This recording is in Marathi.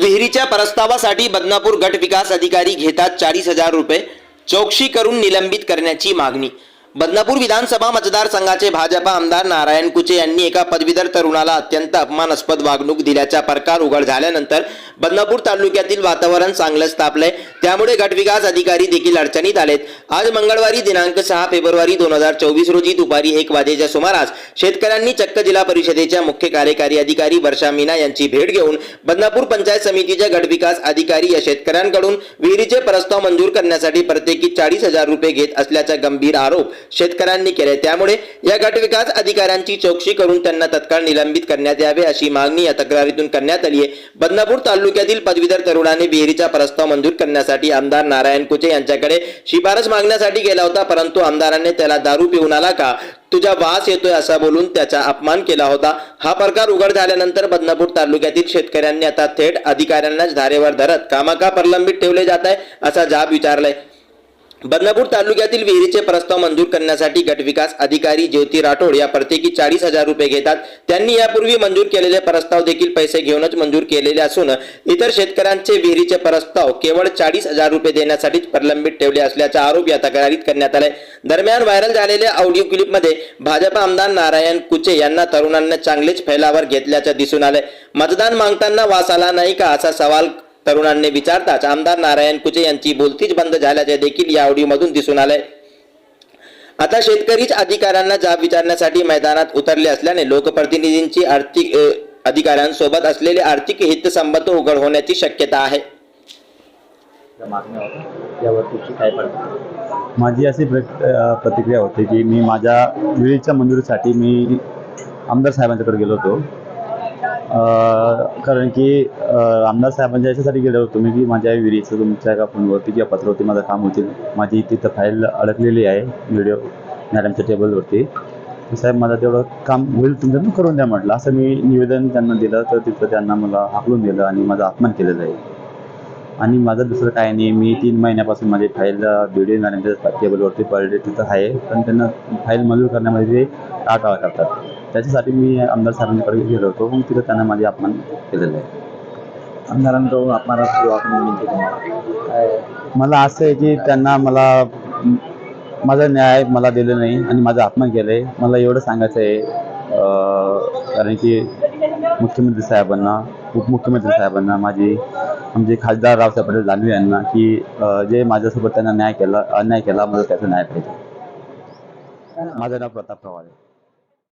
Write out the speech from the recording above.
विहिरीच्या प्रस्तावासाठी बदनापूर गट विकास अधिकारी घेतात चाळीस हजार रुपये चौकशी करून निलंबित करण्याची मागणी. बदनापूर विधानसभा मतदारसंघाचे भाजपा आमदार नारायण कुचे यांनी एका पदवीधर तरुणाला अत्यंत अपमानास्पद वागणूक दिल्याचा प्रकार उघड झाल्यानंतर बदनापूर तालुक्यातील वातावरण चांगलंच तापलंय. त्यामुळे गटविकास अधिकारी देखील अडचणीत आलेत. आज मंगळवारी दिनांक सहा फेब्रुवारी दोन हजार चोवीस रोजी दुपारी एक वाजेच्या सुमारास शेतकऱ्यांनी चक्क जिल्हा परिषदेच्या मुख्य कार्यकारी अधिकारी वर्षा मीना यांची भेट घेऊन बदनापूर पंचायत समितीच्या गटविकास अधिकारी या शेतकऱ्यांकडून विहिरीचे प्रस्ताव मंजूर करण्यासाठी प्रत्येकी चाळीस हजार रुपये घेत असल्याचा गंभीर आरोप शेतकऱ्यांनी केले त्यामुळे या गटविकास अधिकाऱ्यांची चौकशी करून त्यांना तत्काळ निलंबित करण्यात यावे अशी मागणी या तक्रारीतून करण्यात आली आहे बदनापूर तालुक्यातील पदवीधर तरुणांनी विहिरीचा प्रस्ताव मंजूर करण्यासाठी आमदार नारायण कुचे यांच्याकडे शिफारस मागण्यासाठी गेला होता परंतु आमदारांनी त्याला दारू पिऊन आला का? तुझा वास येतोय असा बोलून त्याचा अपमान केला होता. हा प्रकार उघड झाल्यानंतर बदनापूर तालुक्यातील शेतकऱ्यांनी आता थेट अधिकाऱ्यांनाच धारेवर धरत कामाका प्रलंबित ठेवले जात आहे असा जाब विचारलाय. बदनापूर तालुक्यातील विहिरीचे प्रस्ताव मंजूर करण्यासाठी गटविकास अधिकारी ज्योती राठोड या प्रत्येकी चाळीस हजार रुपये घेतात. त्यांनी यापूर्वी मंजूर केलेले प्रस्ताव देखील पैसे घेऊनच मंजूर केलेले असून इतर शेतकऱ्यांचे विहिरीचे प्रस्ताव केवळ चाळीस हजार रुपये देण्यासाठीच प्रलंबित ठेवले असल्याचा आरोप या तक्रारीत करण्यात आलाय. दरम्यान व्हायरल झालेल्या ऑडिओ क्लिपमध्ये भाजपा आमदार नारायण कुचे यांना तरुणांना चांगलेच फैलावर घेतल्याचं दिसून आलंय. मतदान मागताना वास आला नाही का असा सवाल तरुणांनी विचारताच आमदार नारायण कुचे यांची बोलतीच बंद झाल्याचे देखील या ऑडिओमधून दिसून आलंय आता शेतकरीच अधिकाऱ्यांना जाब विचारण्यासाठी मैदानात उतरले असल्याने लोकप्रतिनिधींची आर्थिक अधिकाऱ्यांसोबत असलेले आर्थिक हितसंबंध उघड होण्याची शक्यता आहे. माझी अशी प्रतिक्रिया होती की मी माझ्या विहिरीच्या मंजुरीसाठी मी आमदार साहेबांच्याकडे गेलो होतो. कारण की रामदास आमदार साहेबांच्या याच्यासाठी गेलो होतो मी की माझ्या विहिरीचं तुमच्या एका फोनवरती किंवा पत्रावरती माझं काम होतील. माझी तिथं फाईल अडकलेली आहे व्हिडिओ मॅडमच्या टेबलवरती साहेब माझं तेवढं काम होईल तुमच्यातून करून द्या म्हटलं. असं मी निवेदन त्यांना दिलं तर तिथं त्यांना मला हाकलून दिलं आणि माझा अपमान केलं जाईल. आणि माझं दुसरं काय नाही मी तीन महिन्यापासून माझी फाईल व्हिडिओ मॅडमच्या टेबलवरती पडले तिथं आहे. पण त्यांना फाईल मंजूर करण्यामध्ये ते टाळाटाळ करतात त्याच्यासाठी मी आमदार साहेबांकडे गेलो होतो. मग तिथं त्यांना माझे अपमान केलेलं आहे. आमदारांकडून तुम्हाला काय? मला असं आहे की त्यांना मला माझा न्याय मला दिलं नाही आणि माझा अपमान केलं आहे मला एवढं सांगायचं आहे कारण की मुख्यमंत्री साहेबांना उपमुख्यमंत्री साहेबांना माझी आमचे खासदार रावसाहेब पटेल दानवे यांना की जे माझ्यासोबत त्यांना न्याय केला अन्याय केला मला त्याचा न्याय पाहिजे. माझं नाव प्रताप पवार आहे